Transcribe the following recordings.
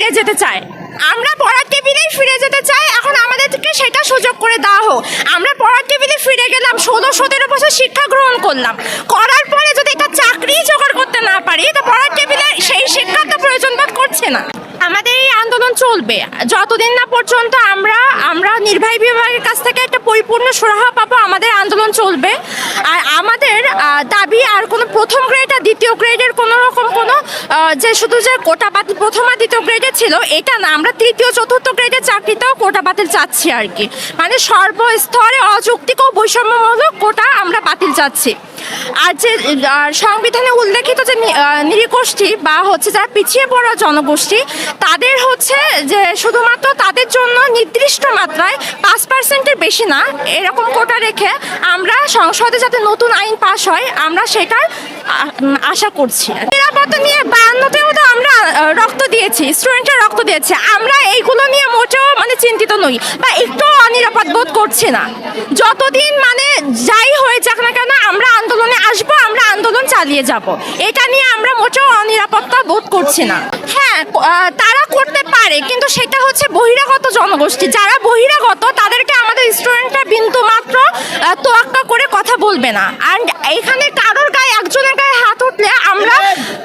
ফিরে যেতে চায়। আমরা পড়ার টেবিলেই ফিরে যেতে চাই। এখন আমাদেরকে সেটা সুযোগ করে দেওয়া হোক। আমরা পড়ার টেবিলে ফিরে গেলাম, ষোলো সতেরো বছর শিক্ষা গ্রহণ করলাম। করার পরে যদি একটা চাকরি জোগাড় করতে না পারি, তো পড়ার টেবিলে সেই শিক্ষার তো প্রয়োজন বোধ করছে না। আমাদের এই আন্দোলন চলবে। যতদিন না পর্যন্ত আমরা আমরা নির্বাহী বিভাগের কাছ থেকে একটা পরিপূর্ণ সুরাহা পাবো, আমাদের আন্দোলন চলবে। আর আমাদের দাবি আর কোনো প্রথম গ্রেড আর দ্বিতীয় গ্রেডের কোনো রকম কোনো আহ, যে শুধু যে কোটা বাতিল প্রথম আর দ্বিতীয় গ্রেডে ছিল, এটা না, আমরা তৃতীয়, চতুর্থ গ্রেডের চাকরিতেও কোটা বাতিল চাচ্ছি আর কি। মানে সর্বস্তরে অযৌক্তিক ও বৈষম্যমূলক কোটা আমরা বাতিল চাচ্ছি। আর যে সংবিধানে উল্লেখিত যে নিরীগোষ্ঠী বা হচ্ছে যারা পিছিয়ে পড়া জনগোষ্ঠী, তাদের হচ্ছে যে শুধুমাত্র জন্য নির্দিষ্ট মাত্রায় পাঁচ পার্সেন্টের বেশি না, এরকম কোটা রেখে আমরা সংসদে যাতে নতুন আইন পাশ হয়, আমরা সেটার আশা করছি। নিরাপত্তা নিয়ে বায়ান্নতেও তো আমরা রক্ত দিয়েছি, স্টুডেন্টরা রক্ত দিয়েছে। আমরা এইগুলো নিয়ে মোটেও মানে চিন্তিত নই বা একটু অনিরাপদ বোধ করছি না। যতদিন মানে যাই হয়ে যাক না কেন, আমরা আন্দোলনে আসব, আমরা আন্দোলন চালিয়ে যাব। এটা নিয়ে আমরা মোটেও অনিরাপত্তা বোধ করছি না। হ্যাঁ তারা সেটা হচ্ছে বহিরাগত জনগোষ্ঠী। যারা বহিরাগত, তাদেরকে আমাদের স্টুডেন্টরা বিন্দু মাত্র তোয়াক্কা করে কথা বলবে না। আর এখানে কারোর গায়ে, একজনের গায়ে হাত উঠলে আমরা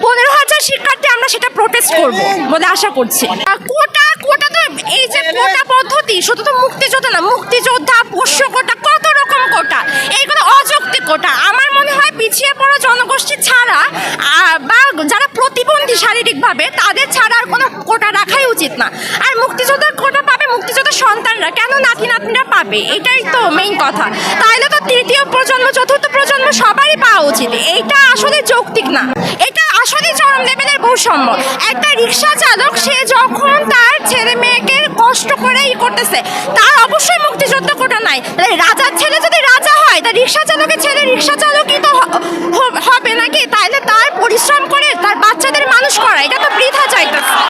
পনেরো হাজার শিক্ষার্থী আমরা সেটা প্রোটেস্ট করব বলে আশা করছি। কোটা কোটা তো এই যে কোটা পদ্ধতি, শুধু তো মুক্তিযোদ্ধা না, মুক্তিযোদ্ধা, পোষ্য কোটা, কত রকম কোটা, এইগুলো অযৌক্তিক কোটা। আমার মনে হয় পিছিয়ে পড়া জনগোষ্ঠী ছাড়া বা যারা প্রতিবন্ধী শারীরিকভাবে, তাদের ছাড়া আর কোনো কোটা রাখাই উচিত না আর মুক্তিযোদ্ধার কোটা পাবে মুক্তিযোদ্ধার সন্তানরা কেন নাতি নাতনিরা পাবে, এটাই তো মেইন কথা। তাহলে তো তৃতীয় প্রজন্ম, চতুর্থ প্রজন্ম সবারই পাওয়া উচিত। এইটা আসলে যৌক্তিক না। এটা আসলে চরম লেভেলের বৈষম্য। একটা রিক্সা চালক, সে যখন তার ছেলে মেয়েকে কষ্ট করে ই করতেছে, তার অবশ্যই মুক্তিযোদ্ধা কোটা নাই। রাজার ছেলে যদি রাজা হয়, তা রিক্সা চালকের ছেলে রিক্সা চালকই তো হবে নাকি? তাহলে তার পরিশ্রম করে, তার বাচ্চাদের মানুষ করা, এটা তো